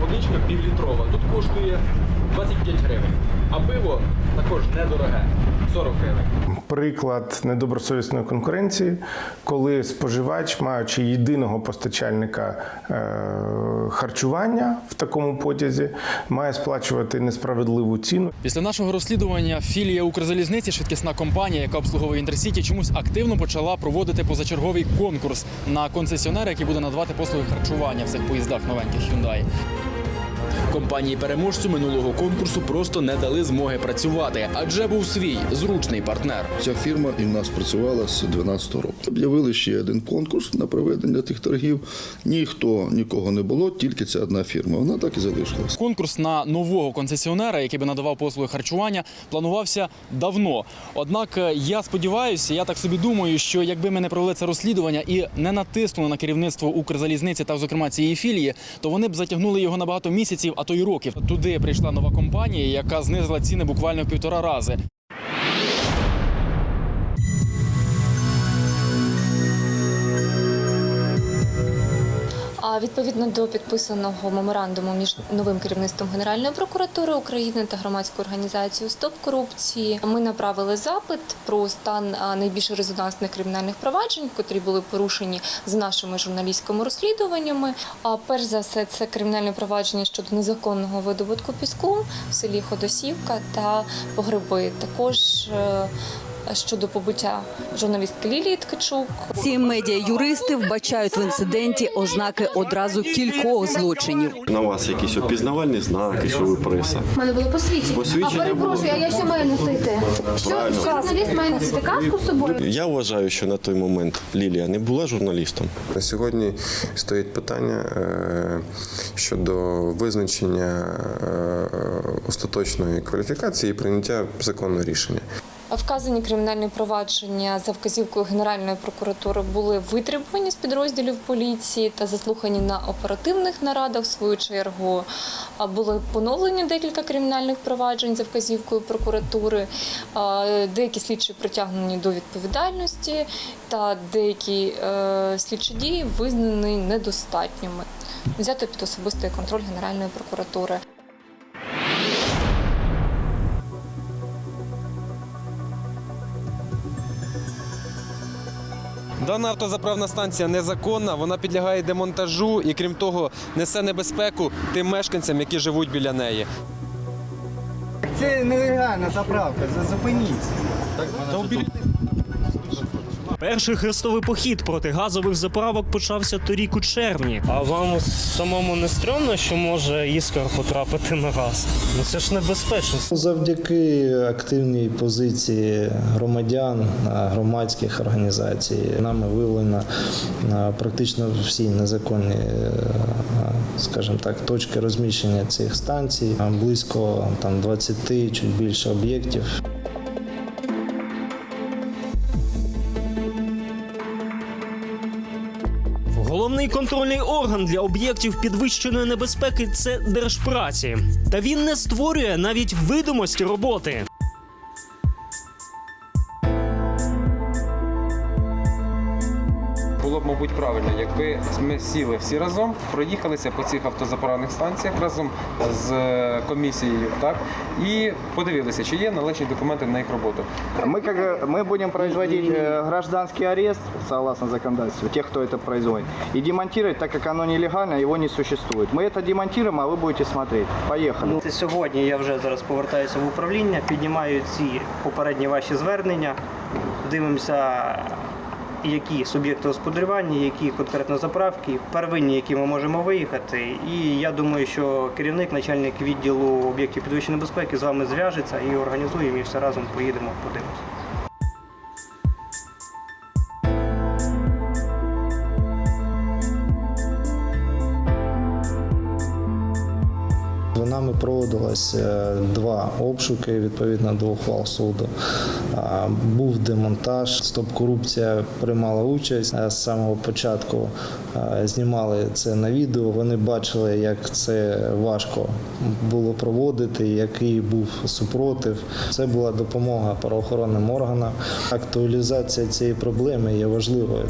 водичка півлітрова. Тут коштує 25 гривень. А пиво також недороге 40 гривень. Приклад недобросовісної конкуренції, коли споживач, маючи єдиного постачальника е, харчування в такому потязі, має сплачувати несправедливу ціну. Після нашого розслідування філія Укрзалізниці, швидкісна компанія, яка обслуговує інтерсіті, чомусь активно почала проводити позачерговий конкурс на концесіонера, який буде надавати послуги харчування в цих поїздах новеньких Hyundai. Компанії переможцю минулого конкурсу просто не дали змоги працювати, адже був свій зручний партнер. Ця фірма і в нас працювала з 2012 року. Об'явили ще один конкурс на проведення тих торгів. Ніхто нікого не було, тільки ця одна фірма. Вона так і залишилась. Конкурс на нового концесіонера, який би надавав послуги харчування, планувався давно. Однак е, я сподіваюся, я так собі думаю, що якби ми не провели це розслідування і не натиснули на керівництво Укрзалізниці та, зокрема, цієї філії, то вони б затягнули його на багато місяців, а то й років. Туди прийшла нова компанія, яка знизила ціни буквально в півтора рази. А відповідно до підписаного меморандуму між новим керівництвом Генеральної прокуратури України та громадською організацією Стоп корупції, ми направили запит про стан найбільш резонансних кримінальних проваджень, котрі були порушені за нашими журналістськими розслідуваннями. А перш за все, це кримінальне провадження щодо незаконного видобутку піску в селі Ходосівка та Погреби. Також е, щодо побиття журналістки Лілії Ткачук. Ці медіа-юристи вбачають в інциденті ознаки одразу кількох злочинів. На вас якісь опізнавальні знаки, що ви преса. У мене було посвідчення. Посвідчення а перепрошую, а я що маю носити? Що, Правильно. що журналіст має носити каску з собою? Я вважаю, що на той момент Лілія не була журналістом. На сьогодні стоїть питання е, щодо визначення е, остаточної кваліфікації і прийняття законного рішення. Вказані кримінальні провадження за вказівкою Генеральної прокуратури були витребувані з підрозділів поліції та заслухані на оперативних нарадах. В свою чергу були поновлені декілька кримінальних проваджень за вказівкою прокуратури. Деякі слідчі притягнені до відповідальності, та деякі е, слідчі дії визнані недостатніми. Взято під особистий контроль Генеральної прокуратури. Дана автозаправна станція незаконна, вона підлягає демонтажу і, крім того, несе небезпеку тим мешканцям, які живуть біля неї. Це нелегальна заправка, зупиніться. Перший хрестовий похід проти газових заправок почався торік у червні. А вам самому не стрьомно, що може іскор потрапити на газ? Ну це ж небезпечно. Завдяки активній позиції громадян, громадських організацій нами виявлено практично всі незаконні, е, скажімо так, точки розміщення цих станцій. Близько там 20, чуть більше об'єктів. Головний контрольний орган для об'єктів підвищеної небезпеки це держпраці. Та він не створює навіть видимості роботи. Було б, мабуть, правильно, якби ми сіли всі разом, проїхалися по цих автозаправних станціях разом з е, комісією, так і подивилися, чи є належні документи на їх роботу. Мы, как, мы будем производить э, гражданский арест, согласно законодательству, тех, кто это производит, и демонтировать, так как оно нелегально, его не существует. Мы это демонтируем, а вы будете смотреть. Поехали. Сьогодні я вже зараз повертаюся в управління, піднімаю ці попередні ваші звернення, дивимося, які суб'єкти господарювання, які конкретно заправки, первинні, які ми можемо виїхати. І я думаю, що керівник, начальник відділу об'єктів підвищеної безпеки з вами зв'яжеться і організуємо, і все разом поїдемо, подивимося. Нами проводилось е, два обшуки відповідно до ухвал суду. Був демонтаж, стоп корупція приймала участь Е, з самого початку. е, Знімали це на відео. Вони бачили, як це важко було проводити, який був супротив. Це була допомога правоохоронним органам. Актуалізація цієї проблеми є важливою.